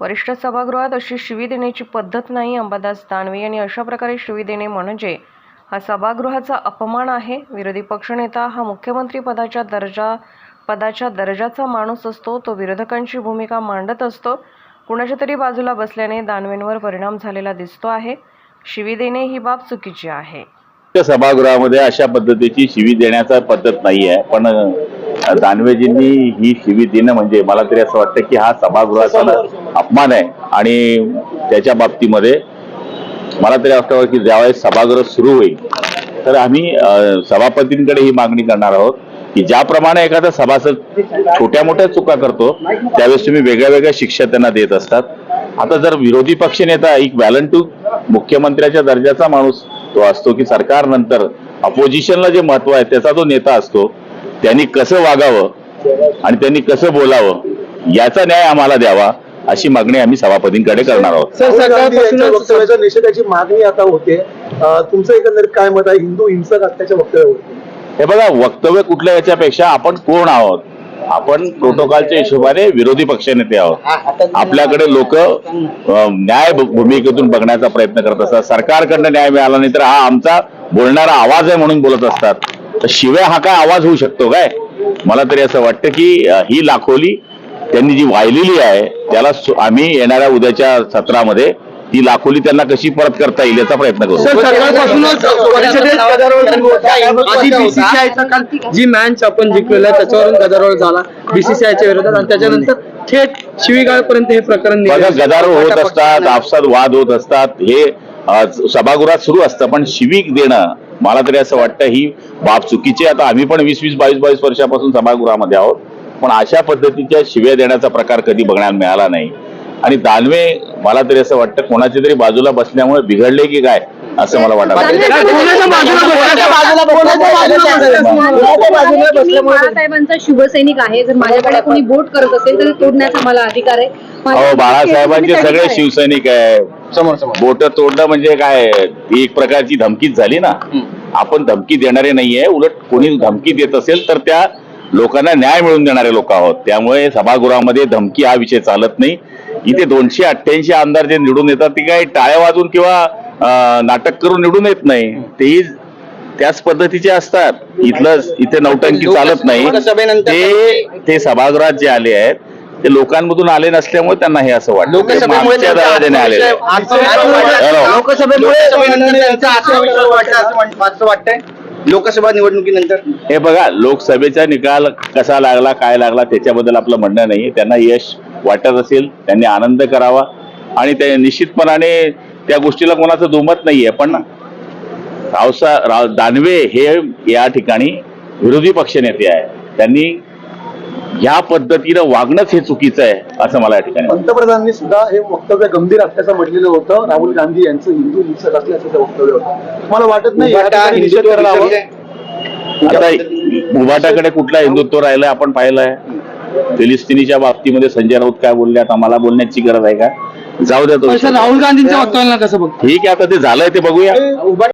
वरिष्ठ सभागृहात अशी शिवी देण्याची पद्धत नाही अंबादास दानवे यांनी अशा प्रकारे शिवी देणे म्हणजे हा सभागृहाचा अपमान आहे. विरोधी पक्षनेता हा मुख्यमंत्री पदाच्या दर्जा पदाच्या दर्जाचा माणूस असतो. तो विरोधकांची भूमिका मांडत असतो. कुणाच्या तरी बाजूला बसल्याने दानवेंवर परिणाम झालेला दिसतो आहे. शिवी देणे ही बाब चुकीची आहे. त्या सभागृहामध्ये अशा पद्धतीची शिवी देण्याचा पद्धत नाही आहे पण दानवेजींनी ही शिवी देणं म्हणजे मला तरी असं वाटतं की हा सभागृहाचा अपमान आहे. आणि त्याच्या बाबतीमध्ये मला तरी असं वाटतं की ज्यावेळेस सभागृह सुरू होईल तर आम्ही सभापतींकडे ही मागणी करणार आहोत की ज्याप्रमाणे एखादा सभासद छोट्या मोठ्या चुका करतो त्यावेळेस तुम्ही वेगळ्या वेगळ्या शिक्षा त्यांना देत असतात. आता जर विरोधी पक्षनेता एक व्हॅलंटू मुख्यमंत्र्याच्या दर्जाचा माणूस तो असतो की सरकार नंतर अपोजिशनला जे महत्त्व आहे त्याचा जो नेता असतो त्यांनी कसं वागावं आणि त्यांनी कसं बोलावं याचा न्याय आम्हाला द्यावा. अशी मागणी आम्ही सभापतींकडे करणार आहोत. वक्तव्याच्या निषेधाची मागणी आता होते. अं, तुमचं एकंदरीत काय मत आहे? हिंदू हिंसक असल्याच्या वक्तव्यावरती हे बघा वक्तव्य कुठल्या याच्यापेक्षा आपण कोण आहोत? आपण प्रोटोकॉलच्या हिशोबाने विरोधी पक्षनेते आहोत. आपल्याकडे लोक न्याय भूमिकेतून बघण्याचा प्रयत्न करत असतात. सरकारकडनं न्याय मिळाला नाही तर हा आमचा बोलणारा आवाज आहे म्हणून बोलत असतात. तर शिवाय हा काय आवाज होऊ शकतो काय? मला तरी असं वाटतं की ही लाखोली त्यांनी जी वाहिलेली आहे त्याला आम्ही येणाऱ्या उद्याच्या सत्रामध्ये ती लाखोली त्यांना कशी परत करता येईल याचा प्रयत्न करू. जी मॅच आपण जिंकलेला त्याच्यावरून गदारोळ झाला. बीसीसीआयच्या विरोधात आणि त्याच्यानंतर थेट शिवीगाळपर्यंत हे प्रकरण. गदारोळ होत असतात आपसात वाद होत असतात. हे सभागृहात सुरू असतं पण शिवीक देणं मला तरी असं वाटतं ही बाब चुकीची. आता आम्ही पण वीस वीस बावीस बावीस वर्षापासून सभागृहामध्ये आहोत. पण अशा पद्धतीच्या शिव्या देण्याचा प्रकार कधी बघण्यात मिळाला नाही. आणि दानवे मला तरी असं वाटतं कोणाच्या तरी बाजूला बसल्यामुळे बिघडले की काय असं मला बाळासाहेबांचा शिवसैनिक आहे. जर माझ्याकडे कोणी बोट करत असेल तर तोडण्याचा मला अधिकार आहे. बाळासाहेबांचे सगळे. शिवसैनिक आहे. बोट तोडणं म्हणजे काय? ही एक प्रकारची धमकीच झाली ना. आपण धमकी देणारे नाहीये. उलट कोणी धमकी देत असेल तर त्या लोकांना न्याय मिळवून देणारे लोक आहोत. त्यामुळे सभागृहामध्ये धमकी हा विषय चालत नाही. इथे दोनशे अठ्ठ्याऐंशी आमदार जे निवडून येतात ते काही टाळ्या वाजून किंवा नाटक करून निवडून येत नाही. तेही त्याच पद्धतीचे असतात. इथलं इथे नौटंकी चालत नाही. ते ते सभागृहात जे आले आहेत ते लोकांमधून आले नसल्यामुळे त्यांना हे असं वाटतं. लोकसभेमुळे त्यांचा लोकसभा निवडणुकीनंतर? हे बघा लोकसभेचा निकाल कसा लागला काय लागला त्याच्याबद्दल आपलं म्हणणं नाही. त्यांना यश वाटत असेल त्यांनी आनंद करावा. आणि ते निश्चितपणाने त्या गोष्टीला कोणाचं दुमत नाहीये. पण रावसा राव दानवे हे या ठिकाणी विरोधी पक्षनेते आहे त्यांनी या पद्धतीनं वागणंच हे चुकीचं आहे असं मला या ठिकाणी वाटतं. पंतप्रधानांनी सुद्धा हे वक्तव्य गंभीर असल्याचं म्हटलेलं होतं. राहुल गांधी यांचं हिंदू हिंसक असल्याचं ते वक्तव्य होतं. मला वाटत नाही. आता उभाटाकडे कुठला हिंदुत्व राहिलं आपण पाहिलंय. फिलिस्तिनीच्या बाबतीमध्ये संजय राऊत काय बोलले आता मला बोलण्याची गरज आहे का? जाऊ द्या तो राहुल गांधींच्या वक्तव्याला कसं बघ ठीक आहे आता ते झालंय ते बघूया. उभा